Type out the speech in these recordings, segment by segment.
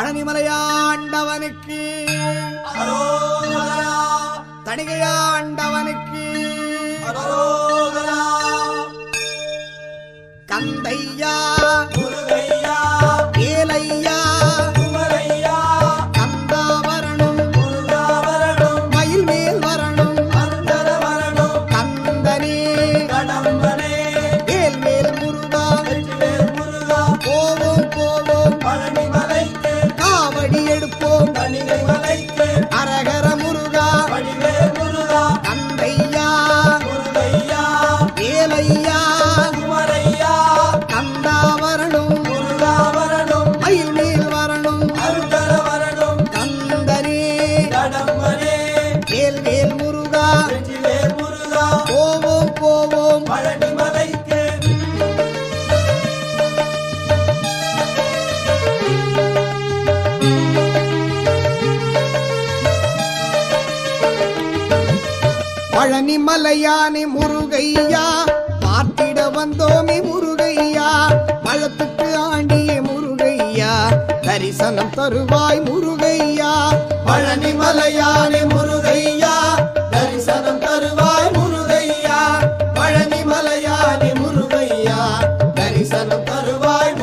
பழனிமலையாண்டவனுக்கு. தணிகையாண்டவனுக்கு. கந்தையா. அரகர முருகா கந்தையா ஏலையா கந்தாவரணும் மயில் மேல் வரணும் கந்தனே வேல் வேல் முருகா போவோம் போவோம் பழனி பழனி மலையானி முருகையா பார்த்திட வந்தோமி முருகையா பழத்துக்கு ஆண்டிய முருகையா தரிசனம் தருவாய் முருகையா. பழனி மலையானி முருகையா தரிசனம் தருவாய் முருகையா. பழனி மலையானி முருகையா தரிசனம் தருவாய்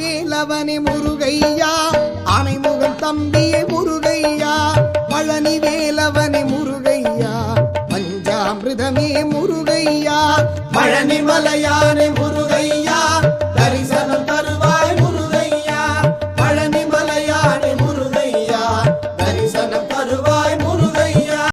வேலவனே முருகையா. ஆனைமுகன் தம்பியே முருகையா. பழனி வேலவனே முருகையா. பஞ்சாமிருதமே முருகையா. பழனி மலையான